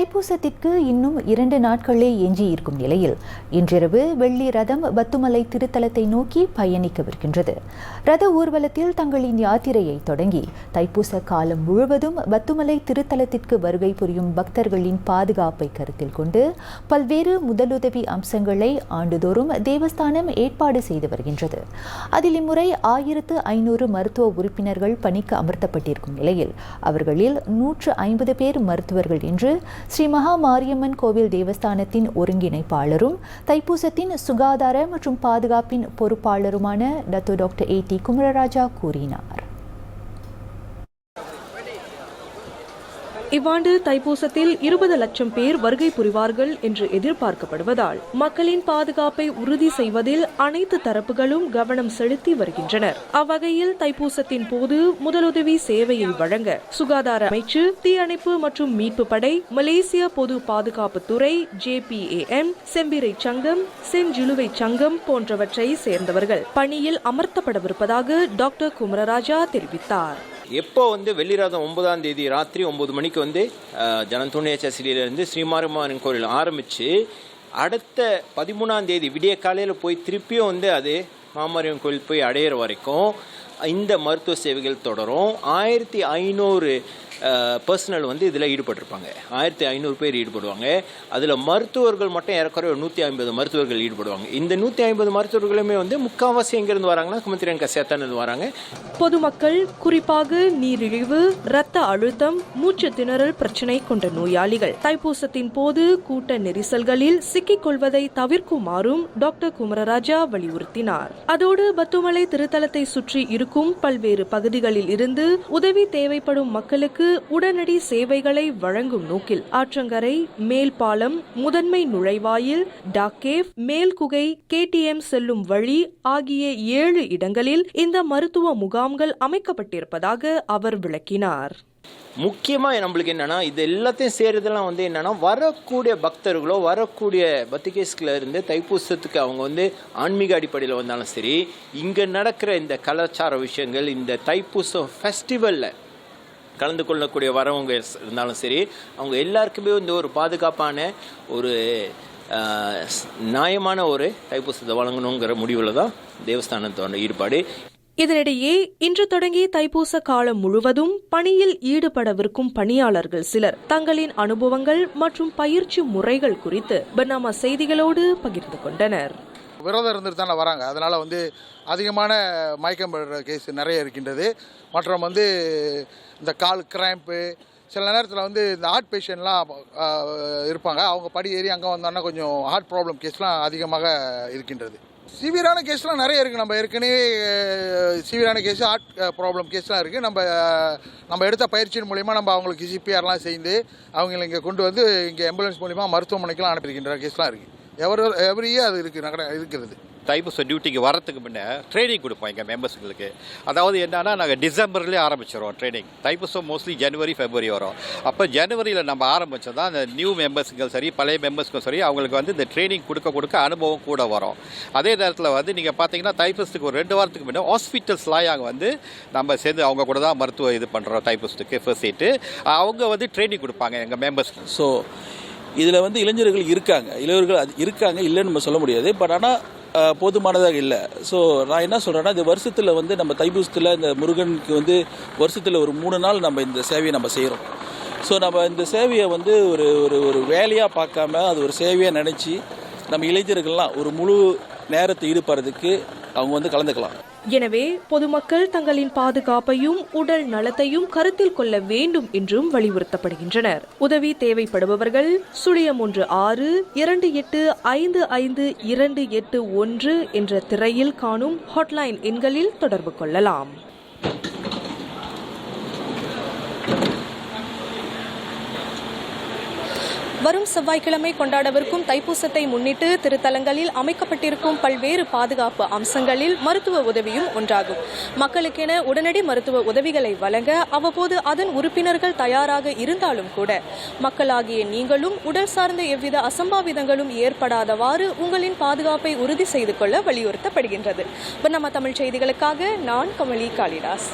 தைப்பூசத்திற்கு இன்னும் இரண்டு நாட்களே எஞ்சி இருக்கும் நிலையில் இன்றிரவு வெள்ளி ரதம் பத்துமலை திருத்தலத்தை நோக்கி பயணிக்கவிருக்கின்றது ரத ஊர்வலத்தில் தங்களின் யாத்திரையை தொடங்கி தைப்பூச காலம் முழுவதும் பத்துமலை திருத்தலத்திற்கு வருகை புரியும் பக்தர்களின் பாதுகாப்பை கருத்தில் கொண்டு பல்வேறு முதலுதவி அம்சங்களை ஆண்டுதோறும் தேவஸ்தானம் ஏற்பாடு செய்து வருகின்றது. அதில் இம்முறை ஆயிரத்து ஐநூறு மருத்துவ உறுப்பினர்கள் பணிக்கு அமர்த்தப்பட்டிருக்கும் நிலையில் அவர்களில் நூற்று ஐம்பது பேர் மருத்துவர்கள் என்று ஸ்ரீ மகா மாரியம்மன் கோவில் தேவஸ்தானத்தின் ஒருங்கிணைப்பாளரும் தைப்பூசத்தின் சுகாதார மற்றும் பாதுகாப்பின் பொறுப்பாளருமான டத்து டாக்டர் ஏ. டி. குமரராஜா கூறினார். இவ்வாண்டு தைப்பூசத்தில் இருபது லட்சம் பேர் வருகை புரிவார்கள் என்று எதிர்பார்க்கப்படுவதால் மக்களின் பாதுகாப்பை உறுதி செய்வதில் அனைத்து தரப்புகளும் கவனம் செலுத்தி வருகின்றனர். அவ்வகையில் தைப்பூசத்தின் போது முதலுதவி சேவையை வழங்க சுகாதார அமைச்சு தீயணைப்பு மற்றும் மீட்பு படை மலேசிய பொது பாதுகாப்பு துறை ஜேபிஏஎம் செம்பிரை சங்கம் செஞ்சிலுவை சங்கம் போன்றவற்றை சேர்ந்தவர்கள் பணியில் அமர்த்தப்படவிருப்பதாக டாக்டர் குமரராஜா தெரிவித்தார். எப்போ வந்து வெள்ளிராதம் ஒன்பதாம் தேதி ராத்திரி ஒம்பது மணிக்கு வந்து ஜனத்துணையச்சிலிருந்து ஸ்ரீமாரம்மன் கோயில் ஆரம்பித்து அடுத்த பதிமூணாம் தேதி விடிய காலையில் போய் திருப்பியும் வந்து அது மாமாரியம் கோயில் போய் அடையிற வரைக்கும் இந்த மருத்துவ சேவைகள் தொடரும். ஆயிரத்தி ஐநூறு பர்சனல் வந்து இதில் ஈடுபட்டிருப்பாங்க. ஆயிரத்தி ஐநூறு பேர் ஈடுபடுவாங்க. அதில் மருத்துவர்கள் மட்டும் ஏறக்குறைய நூற்றி ஐம்பது மருத்துவர்கள் ஈடுபடுவாங்க. இந்த நூற்றி ஐம்பது மருத்துவர்களுமே வந்து முக்கால்வாசி எங்கேருந்து வராங்கன்னா குமத்திரன் கசேத்தானிருந்து வராங்க. பொதுமக்கள் குறிப்பாக நீரிழிவு இரத்த அழுத்தம் மூச்சு திணறல் பிரச்சினை கொண்ட நோயாளிகள். தைப்பூசத்தின் போது கூட்ட நெரிசல்களில் சிக்கிக் கொள்வதை தவிர்க்குமாறும் டாக்டர் குமரராஜா வலியுறுத்தினார். அதோடு பத்துமலை திருத்தலத்தை சுற்றி இருக்கும் பல்வேறு பகுதிகளில் இருந்து உதவி தேவைப்படும் மக்களுக்கு உடனடி சேவைகளை வழங்கும் நோக்கில் ஆற்றங்கரை மேல்பாலம் முதன்மை நுழைவாயில் டாக்கேவ் மேல்குகை கேடிஎம் செல்லும் வழி ஆகிய ஏழு இடங்களில் இந்த மருத்துவ முகாம்கள் அமைக்கப்பட்டிருப்பதாக அவர் விளக்கினார். முக்கியமாக நம்மளுக்கு என்னென்னா இது எல்லாத்தையும் செய்கிறதெல்லாம் வந்து என்னென்னா வரக்கூடிய பக்தர்களோ வரக்கூடிய பத்திகேஸ்கில் இருந்து தைப்பூசத்துக்கு அவங்க வந்து ஆன்மீக அடிப்படையில் வந்தாலும் சரி இங்கே நடக்கிற இந்த கலாச்சார விஷயங்கள் இந்த தைப்பூசம் ஃபெஸ்டிவலில் கலந்து கொள்ளக்கூடிய வரவங்க இருந்தாலும் சரி அவங்க எல்லாருக்குமே வந்து ஒரு பாதுகாப்பான ஒரு நியாயமான ஒரு தைப்பூசத்தை வழங்கணுங்கிற முடிவில் தான் தேவஸ்தானத்தோட ஈடுபாடு. இதனிடையே இன்று தொடங்கி தைப்பூச காலம் முழுவதும் பணியில் ஈடுபடவிருக்கும் பணியாளர்கள் சிலர் தங்களின் அனுபவங்கள் மற்றும் பயிற்சி முறைகள் குறித்து பனாமா செய்திகளோடு பகிர்ந்து கொண்டனர். விரதம் இருந்துட்டு தானே வராங்க. அதனால் வந்து அதிகமான மயக்கம் படுற கேஸ் நிறைய இருக்கின்றது. மற்றும் வந்து இந்த கால் கிராம்ப்பு சில நேரத்தில் வந்து இந்த ஹார்ட் பேஷண்ட்லாம் இருப்பாங்க. அவங்க படி ஏறி அங்கே வந்தோன்னா கொஞ்சம் ஹார்ட் ப்ராப்ளம் கேஸ்லாம் அதிகமாக இருக்கின்றது. சிவியரான கேஸ்லாம் நிறைய இருக்குது நம்ம ஏற்கனவே சிவியரான கேஸ் ஹார்ட் ப்ராப்ளம் கேஸ்லாம் இருக்குது நம்ம நம்ம எடுத்த பயிற்சியின் மூலிமா நம்ம அவங்களுக்கு சிபிஆர்லாம் செய்து அவங்களை இங்கே கொண்டு வந்து இங்கே ஆம்புலன்ஸ் மூலிமா மருத்துவமனைக்கெலாம் அனுப்பியிருக்கின்ற கேஸ்லாம் இருக்குது எவரி எவ்ரி இயர் அது இருக்குது இருக்கிறது. தைப்பூச டியூட்டிக்கு வரத்துக்கு முன்னே ட்ரைனிங் கொடுப்போம் எங்கள் மெம்பர்ஸுங்களுக்கு அதாவது என்னன்னா நாங்கள் டிசம்பர்லேயே ஆரம்பிச்சிடுவோம் ட்ரைனிங் தைப்பூசம் மோஸ்ட்லி ஜனவரி ஃபெப்ரவரி வரும். அப்போ ஜனவரியில் நம்ம ஆரம்பித்தா தான் அந்த நியூ மெம்பர்ஸுக்கும் சரி பழைய மெம்பர்ஸுக்கும் சரி அவங்களுக்கு வந்து இந்த ட்ரைனிங் கொடுக்க கொடுக்க அனுபவம் கூட வரும். அதே நேரத்தில் வந்து நீங்கள் பார்த்தீங்கன்னா தைப்பூசத்துக்கு ஒரு ரெண்டு வாரத்துக்கு முன்னே ஹாஸ்பிட்டல்ஸ்லாம் அங்கே வந்து நம்ம சேர்ந்து அவங்க கூட தான் மருத்துவ இது பண்ணுறோம் தைப்பூசத்துக்கு ஃபர்ஸ்ட் எய்ட்டு அவங்க வந்து ட்ரைனிங் கொடுப்பாங்க எங்கள் மெம்பர்ஸ்க்கு ஸோ இதில் வந்து இளைஞர்கள் இருக்காங்க. இளைஞர்கள் அது இருக்காங்க இல்லைன்னு நம்ம சொல்ல முடியாது. பட் ஆனால் போதுமானதாக இல்லை. ஸோ நான் என்ன சொல்கிறேன்னா இந்த வருஷத்தில் வந்து நம்ம தைபூசத்தில் இந்த முருகனுக்கு வந்து வருஷத்தில் ஒரு மூணு நாள் நம்ம இந்த சேவையை நம்ம செய்கிறோம் ஸோ நம்ம இந்த சேவையை வந்து ஒரு ஒரு ஒரு வேலையாக பார்க்காம அது ஒரு சேவையாக நினச்சி நம்ம இளைஞர்கள்லாம் ஒரு முழு நேரத்தை ஈடுபடுறதுக்கு அவங்க வந்து கலந்துக்கலாம். எனவே பொதுமக்கள் தங்களின் பாதுகாப்பையும் உடல் நலத்தையும் கருத்தில் கொள்ள வேண்டும் என்றும் வலியுறுத்தப்படுகின்றனர். உதவி தேவைப்படுபவர்கள் சுழியம் ஒன்று ஆறு இரண்டு எட்டு ஐந்து ஐந்து இரண்டு எட்டு ஒன்று என்ற திரையில் காணும் ஹாட்லைன் எண்களில் தொடர்பு கொள்ளலாம். வரும் செவ்வாய்க்கிழமை கொண்டாடவிருக்கும் தைப்பூசத்தை முன்னிட்டு திருத்தலங்களில் அமைக்கப்பட்டிருக்கும் பல்வேறு பாதுகாப்பு அம்சங்களில் மருத்துவ உதவியும் ஒன்றாகும். மக்களுக்கென உடனடி மருத்துவ உதவிகளை வழங்க அவ்வப்போது அதன் உறுப்பினர்கள் தயாராக இருந்தாலும் கூட மக்களாகிய நீங்களும் உடல் சார்ந்த எவ்வித அசம்பாவிதங்களும் ஏற்படாதவாறு உங்களின் பாதுகாப்பை உறுதி செய்து கொள்ள வலியுறுத்தப்படுகின்றது. நம்ம தமிழ் செய்திகளுக்காக நான் கமலி காளிதாஸ்.